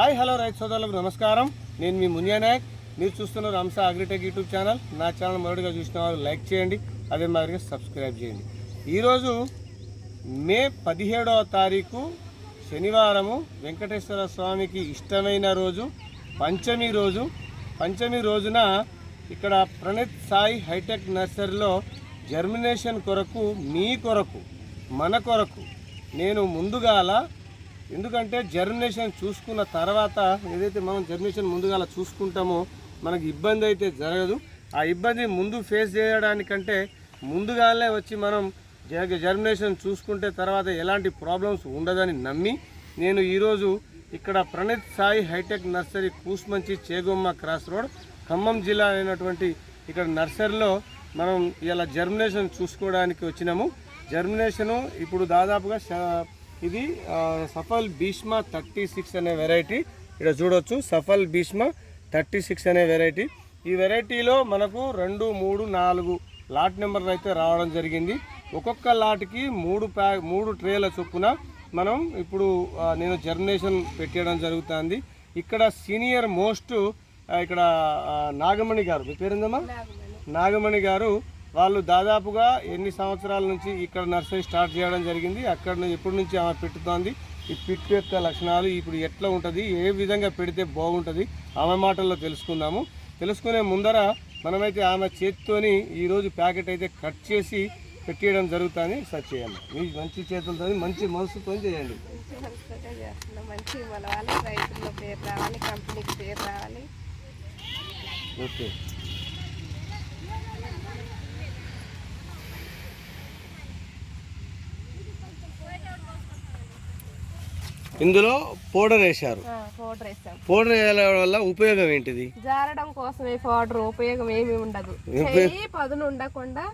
Hi hello రైతు సోదరులకు నమస్కారం. నేను మీ మునియా నాయక్. మీరు చూస్తున్నారు అంశ అగ్రిటెక్ యూట్యూబ్ ఛానల్. నా ఛానల్ మొదటిగా చూసిన వారు లైక్ చేయండి అదే మాదిరిగా సబ్స్క్రైబ్ చేయండి. ఈరోజు మే పదిహేడవ తారీఖు శనివారము వెంకటేశ్వర స్వామికి ఇష్టమైన రోజు పంచమి రోజు. పంచమి రోజున ఇక్కడ ప్రణీత్ సాయి హైటెక్ నర్సరీలో జర్మినేషన్ కొరకు మీ కొరకు మన కొరకు నేను ముందుగాల ఎందుకంటే జర్మినేషన్ చూసుకున్న తర్వాత ఏదైతే మనం జర్మినేషన్ ముందుగా చూసుకుంటామో మనకి ఇబ్బంది అయితే జరగదు. ఆ ఇబ్బంది ముందు ఫేస్ చేయడానికంటే ముందుగానే వచ్చి మనం జ- జర్మినేషన్ చూసుకుంటే తర్వాత ఎలాంటి ప్రాబ్లమ్స్ ఉండదని నమ్మి నేను ఈరోజు ఇక్కడ Praneeth Sai hitech nursery Kusumanchi Chegomma cross road Khammam జిల్లా అయినటువంటి ఇక్కడ నర్సరీలో మనం ఇలా జర్మినేషన్ చూసుకోవడానికి వచ్చినాము. జర్మినేషను ఇప్పుడు దాదాపుగా ఇది సఫల్ భీష్మ థర్టీ సిక్స్ అనే వెరైటీ. ఇక్కడ చూడొచ్చు సఫల్ భీష్మ థర్టీ సిక్స్ అనే వెరైటీ. ఈ వెరైటీలో మనకు రెండు మూడు నాలుగు లాట్ నెంబర్లు అయితే రావడం జరిగింది. ఒక్కొక్క లాట్కి మూడు ప్యా మూడు ట్రేల చొప్పున మనం ఇప్పుడు నేను జర్మినేషన్ పెట్టడం జరుగుతుంది. ఇక్కడ సీనియర్ మోస్ట్ ఇక్కడ నాగమణి గారు మీ పేరుందమ్మా? నాగమణి గారు వాళ్ళు దాదాపుగా ఎన్ని సంవత్సరాల నుంచి ఇక్కడ నర్సరీ స్టార్ట్ చేయడం జరిగింది అక్కడ నుంచి ఎప్పటి నుంచి ఆమె పెట్టుతోంది ఈ పిట్టు యొక్క లక్షణాలు ఇప్పుడు ఎట్లా ఉంటుంది ఏ విధంగా పెడితే బాగుంటుంది ఆమె మాటల్లో తెలుసుకుందాము. తెలుసుకునే ముందర మనమైతే ఆమె చేతితోని ఈరోజు ప్యాకెట్ అయితే కట్ చేసి పెట్టేయడం జరుగుతుంది. సార్ చేయండి మీ మంచి చేతులతో మంచి మనసుతో చేయండి. మనసుతోటే చేస్తున్నాం మంచిగా మలవాలి రైతుల పేరు రావాలి కంపెనీకి పేరు రావాలి. ఓకే. ఇందులో పౌడర్ వేశారు. పౌడర్ పౌడర్ వేయడం వల్ల ఉపయోగం ఏంటిది? జారడం కోసమే పౌడర్ ఉపయోగం ఏమి ఉండదు. చెయ్యి పదును ఉండకుండా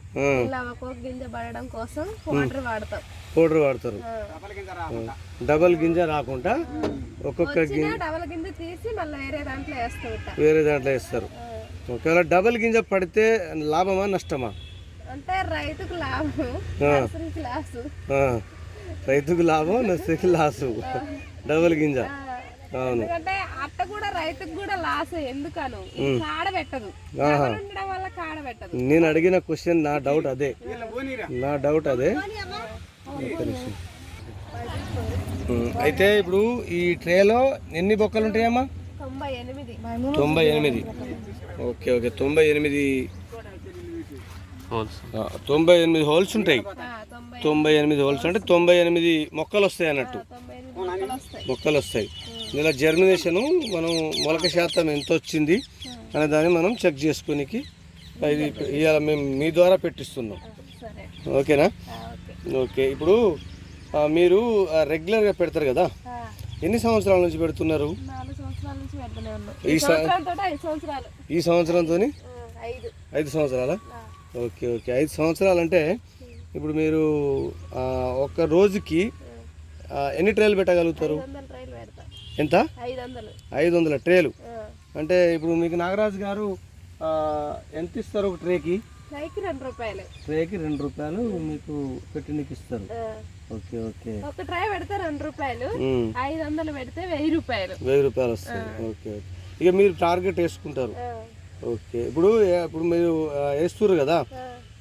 ఇలా ఒక్కొక్క గింజ పడడం కోసం పౌడర్ వాడతాం. పౌడర్ వాడతారు. డబల్ గింజ రాకుండా. ఒక్కొక్క వచ్చిన డబల్ గింజ తీసి మళ్ళీ వేరే దాంట్లో వేస్తూ ఉంటాం. వేరే దాంట్లో వేస్తారు. ఒకవేళ డబల్ గింజ పడితే లాభమా నష్టమా? అంటే రైతుకు లాభం లాసు రైతుకు లాభం నర్సరీకి లాసు. డబల్ గింజ. అవును. ఎందుకంటే అట్ట కూడా రైతుకు కూడా లాస్ ఎందుకను? ఇది కాడ పెట్టదు. డబల్ ఉండడం వల్ల కాడ పెట్టదు. నేను అడిగిన క్వశ్చన్ నా డౌట్ అదే. నా డౌట్ అదే. అయితే ఇప్పుడు ఈ ట్రేలో ఎన్ని బొక్కలు ఉంటాయమ్మా? తొంభై ఎనిమిది. Okay okay. తొంభై ఎనిమిది. తొంభై ఎనిమిది హోల్స్ ఉంటాయి. తొంభై ఎనిమిది హోల్స్ అంటే తొంభై ఎనిమిది మొక్కలు వస్తాయి అన్నట్టు. మొక్కలు వస్తాయి ఇలా జర్మినేషను మనం మొలక శాతం ఎంత వచ్చింది అనే దాన్ని మనం చెక్ చేసుకోనికి ఇది ఇవాళ మేము మీ ద్వారా పెట్టిస్తున్నాం. ఓకేనా? ఓకే. ఇప్పుడు మీరు రెగ్యులర్గా పెడతారు కదా? ఎన్ని సంవత్సరాల నుంచి పెడుతున్నారు? ఈ సంవత్సరంతో ఐదు. సంవత్సరాలు? Okay okay. ఐదు సంవత్సరాలు అంటే ఇప్పుడు మీరు ఆ, ఒక్క రోజుకి ఎన్ని ట్రేలు పెట్టగలుగుతారు? ఎంత? ఐదు వందలు. ట్రేలు అంటే ఇప్పుడు మీకు నాగరాజు గారు ఎంత ఇస్తారు ఒక ట్రేకి ట్రైకి రెండు రూపాయలు. ట్రేకి రెండు రూపాయలు మీకు పెట్టినకి ఇస్తారు. Okay okay. ఒక ట్రై పెడితే రెండు రూపాయలు. ఐదు వందలు పెడితే వెయ్యి రూపాయలు. వెయ్యి రూపాయలు వస్తాయి. Okay okay. ఇక మీరు టార్గెట్ వేసుకుంటారు. ఓకే. ఇప్పుడు ఇప్పుడు మీరు ఆ, వేస్తుర్రు కదా?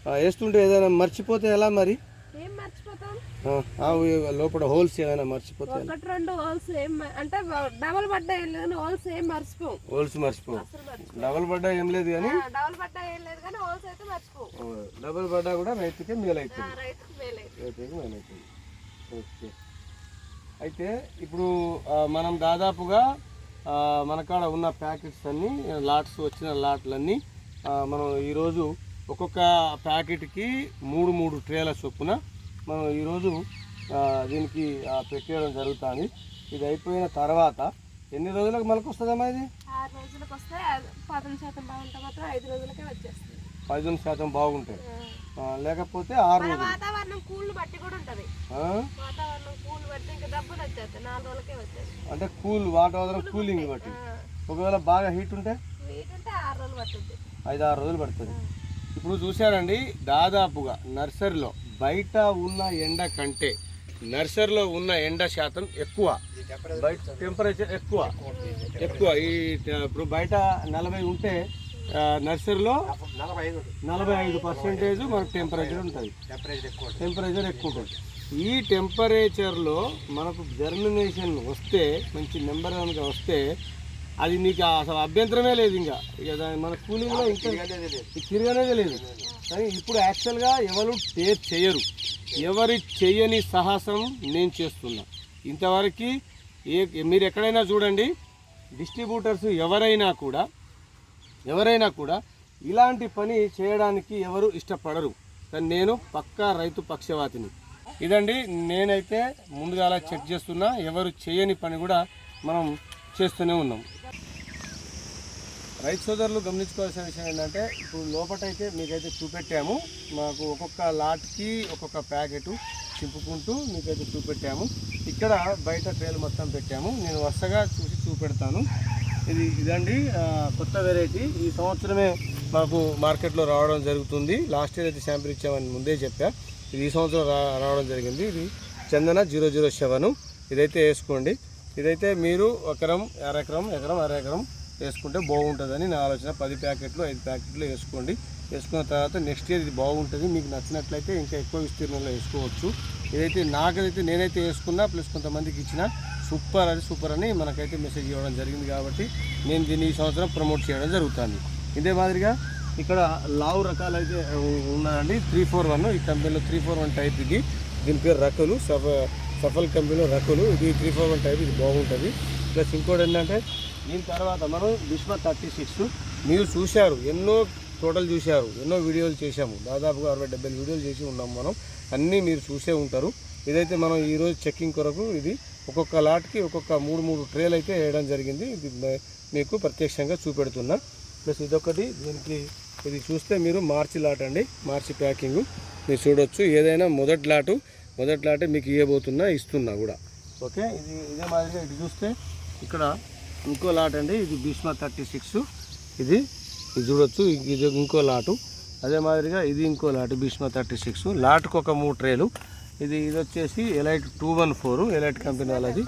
వేస్తుంటే ఏదైనా మర్చిపోతే ఎలా మరి? ఏం మర్చిపోతాం? లోపల హోల్స్ ఏమైనా మర్చిపోతే? ఒకటి రెండు హోల్స్ ఏం అంటే డబల్ పడ్డా ఏం లేదు హోల్స్ ఏం మర్చిపోం హోల్స్ మర్చిపో. డబల్ పడ్డా ఏం లేదు కానీ? డబల్ పడ్డా ఏం లేదు కానీ హోల్స్ అయితే మర్చిపోం డబల్ పడ్డా కూడా రైతుకే మేలు అవుతుంది రైతుకు మేలే రైతుకి మేలు అవుతుంది ఓకే. అయితే ఇప్పుడు మనం దాదాపుగా మన కాడ ఉన్న ప్యాకెట్స్ అన్నీ లాట్స్ వచ్చిన లాట్లన్నీ మనం ఈరోజు ఒక్కొక్క ప్యాకెట్కి మూడు మూడు ట్రేల చొప్పున మనం ఈరోజు దీనికి పెట్టేయడం జరుగుతుంది. ఇది అయిపోయిన తర్వాత ఎన్ని రోజులకు మనకు వస్తుందమ్మా ఇది పదిహేను శాతం బాగుంటాయి లేకపోతే ఆరు రోజులు. అంటే కూల్ వాతావరణం కూలింగ్ బట్టి ఒకవేళ బాగా హీట్ ఉంటే? ఐదు ఆరు రోజులు పడుతుంది. ఇప్పుడు చూశారండి దాదాపుగా నర్సరీలో బయట ఉన్న ఎండ కంటే నర్సరీలో ఉన్న ఎండ శాతం ఎక్కువ. బయట టెంపరేచర్ ఎక్కువ. ఎక్కువ. ఈ ఇప్పుడు బయట నలభై ఉంటే నర్సరీలో నలభై ఐదు పర్సెంటేజ్ మనకు టెంపరేచర్ ఉంటుంది. టెంపరేచర్ ఎక్కువ ఉంటుంది. ఈ టెంపరేచర్లో మనకు జర్మినేషన్ వస్తే మంచి నెంబర్ కనుక వస్తే అది నీకు అసలు అభ్యంతరమే లేదు ఇంకా. ఇక దాని మన కూలింగ్లో ఇంకా తిరగనేదే లేదు కానీ ఇప్పుడు యాక్చువల్గా ఎవరు చేయరు. ఎవరి చేయని సాహసం నేను చేస్తున్నా. ఇంతవరకు ఏ మీరు ఎక్కడైనా చూడండి డిస్ట్రిబ్యూటర్స్ ఎవరైనా కూడా ఎవరైనా కూడా ఇలాంటి పని చేయడానికి ఎవరు ఇష్టపడరు. కానీ నేను పక్కా రైతు పక్షవాతిని. ఇదండి నేనైతే ముందుగా చెక్ చేస్తున్నా. ఎవరు చేయని పని కూడా మనం చేస్తూనే ఉన్నాం. రైతు సోదరులు గమనించుకోవాల్సిన విషయం ఏంటంటే ఇప్పుడు లోపటైతే మీకైతే చూపెట్టాము. మాకు ఒక్కొక్క లాట్కి ఒక్కొక్క ప్యాకెట్ చింపుకుంటూ మీకైతే చూపెట్టాము. ఇక్కడ బయట ట్రేలు మొత్తం పెట్టాము. నేను వరుసగా చూసి చూపెడతాను. ఇది ఇదండి కొత్త వెరైటీ. ఈ సంవత్సరమే మాకు మార్కెట్లో రావడం జరుగుతుంది. లాస్ట్ ఇయర్ అయితే శాంపిల్ ఇచ్చామని ముందే చెప్పా. ఇది ఈ సంవత్సరం రా రావడం జరిగింది. ఇది చందన జీరో జీరో సెవెన్. ఇదైతే వేసుకోండి. ఇదైతే మీరు ఎకరం అర ఎకరం ఎకరం అర ఎకరం వేసుకుంటే బాగుంటుందని నా ఆలోచన. పది ప్యాకెట్లు ఐదు ప్యాకెట్లు వేసుకోండి. వేసుకున్న తర్వాత నెక్స్ట్ ఇయర్ ఇది బాగుంటుంది. మీకు నచ్చినట్లయితే ఇంకా ఎక్కువ విస్తీర్ణంలో వేసుకోవచ్చు. ఇదైతే నాకైతే నేనైతే వేసుకున్నా ప్లస్ కొంతమందికి ఇచ్చిన. సూపర్ అది సూపర్ అని మనకైతే మెసేజ్ ఇవ్వడం జరిగింది కాబట్టి నేను దీన్ని ఈ సంవత్సరం ప్రమోట్ చేయడం జరుగుతుంది. ఇదే మాదిరిగా ఇక్కడ లావు రకాలు అయితే ఉన్నాయండి. త్రీ ఫోర్ వన్ ఈ కంపెనీలో త్రీ ఫోర్ వన్ టైప్ ఇది. దీని పేరు రకలు సబ సఫల్ కంపెనీలో రకలు. ఇది త్రీ ఫోర్ వన్ టైప్ ఇది బాగుంటుంది. ప్లస్ ఇంకోటి ఏంటంటే దీని తర్వాత మనం బిస్మా థర్టీ సిక్స్ మీరు చూశారు ఎన్నో టోటల్ చూశారు ఎన్నో వీడియోలు చేశాము. దాదాపుగా అరవై డెబ్బై వీడియోలు చేసి ఉన్నాం మనం. అన్నీ మీరు చూసే ఉంటారు. ఇదైతే మనం ఈరోజు చెక్కింగ్ కొరకు ఇది ఒక్కొక్క లాట్కి ఒక్కొక్క మూడు మూడు ట్రేలు అయితే వేయడం జరిగింది. ఇది మీకు ప్రత్యక్షంగా చూపెడుతున్నా. ప్లస్ ఇదొకటి దీనికి ఇది చూస్తే మీరు మార్చి లాట్ అండి. March packing. మీరు చూడొచ్చు. ఏదైనా మొదటి లాటు మొదటి లాటే మీకు ఇవ్వబోతున్నా ఇస్తున్నా కూడా. ఓకే? ఇది ఇదే మాదిరిగా ఇటు చూస్తే ఇక్కడ ఇంకో లాట్ అండి ఇది భీష్మ థర్టీ సిక్స్. ఇది ఇది చూడొచ్చు ఇది ఇంకో లాటు. అదే మాదిరిగా ఇది ఇంకో లాటు భీష్మ థర్టీ సిక్స్. లాట్కి ఒక మూడు ట్రేలు. ఇది ఇది వచ్చేసి elite two one four elite company వాళ్ళది.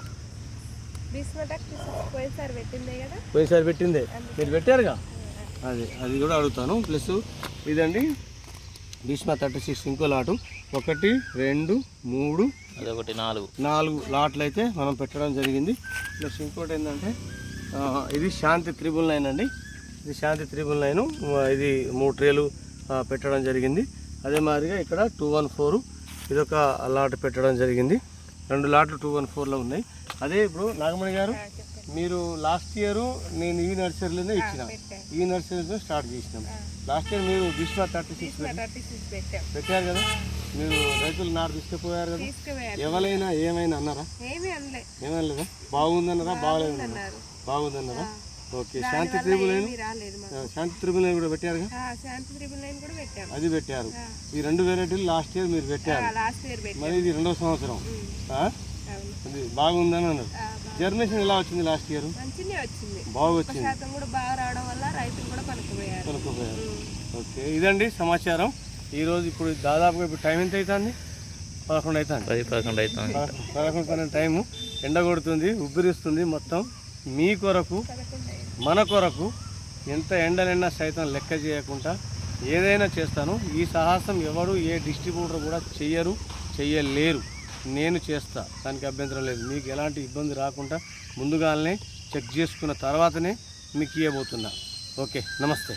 పోయినసారి పెట్టిందే మీరు పెట్టారుగా? అది అది కూడా అడుగుతాను. ప్లస్ ఇదండి భీష్మ థర్టీ సిక్స్ ఇంకో లాటు. ఒకటి రెండు మూడు అదొకటి నాలుగు. నాలుగు లాట్లు అయితే మనం పెట్టడం జరిగింది. ప్లస్ ఇంకోటి ఏంటంటే ఇది శాంతి త్రిబుల్ నైన్ అండి. ఇది శాంతి త్రిబుల్ నైన్ ఇది మూడు ట్రేలు పెట్టడం జరిగింది. అదే మాదిరిగా ఇక్కడ టూ వన్ ఫోర్ ఇదొక లాట్ పెట్టడం జరిగింది. రెండు లాట్లు టూ వన్ ఫోర్లో ఉన్నాయి. అదే ఇప్పుడు నాగమణి గారు? మీరు లాస్ట్ ఇయర్ నేను ఈ నర్సరీలోనే ఇచ్చిన. ఈ నర్సరీలో స్టార్ట్ చేసినాం. లాస్ట్ ఇయర్ మీరు భీష్మ థర్టీ సిక్స్ పెట్టారు కదా? మీరు రైతులు నారు తీసుకుపోయారు కదా? ఎవరైనా ఏమైనా అన్నారా? ఏమనలేదా బాగుందన్నారా? బాగలేదు బాగుందన్నారా? ఓకే. శాంతి త్రిబుల్ ఏమీ రాలేదు మాకు. శాంతి త్రిబుల్ కూడా పెట్టారుగా? ఆ, శాంతి త్రిబుల్ నైన్ కూడా పెట్టాం అది పెట్టారు. ఈ రెండు వెరైటీలు లాస్ట్ ఇయర్ మీరు పెట్టారు. మరి ఇది రెండో సంవత్సరం. అది బాగుందని అన్నారు. ఎలా వచ్చింది లాస్ట్ ఇయర్ వచ్చింది బాగా ఒక వచ్చింది. శాతం కూడా బాగా రావడం వల్ల రైతులు కూడా పలుకుపోయారు కొనుక్కోపోయారు ఓకే ఇదండి సమాచారం. ఈరోజు ఇప్పుడు దాదాపుగా ఇప్పుడు టైం ఎంత అవుతుంది పదకొండు అవుతుంది పది పదకొండు అవుతుంది పదకొండు పన్నెండు టైము ఎండ కొడుతుంది ఉబ్బిరిస్తుంది మొత్తం. మీ కొరకు మన కొరకు ఎంత ఎండలైనా సైతం లెక్క చేయకుండా ఏదైనా చేస్తాను. ఈ సాహసం ఎవరు ఏ డిస్ట్రిబ్యూటర్ కూడా చెయ్యరు చెయ్యలేరు. నేను చేస్తా. దానికి అభ్యంతరం లేదు. మీకు ఎలాంటి ఇబ్బంది రాకుండా ముందుగానే చెక్ చేసుకున్న తర్వాతనే మీకు ఇవ్వబోతున్నా. ఓకే. నమస్తే.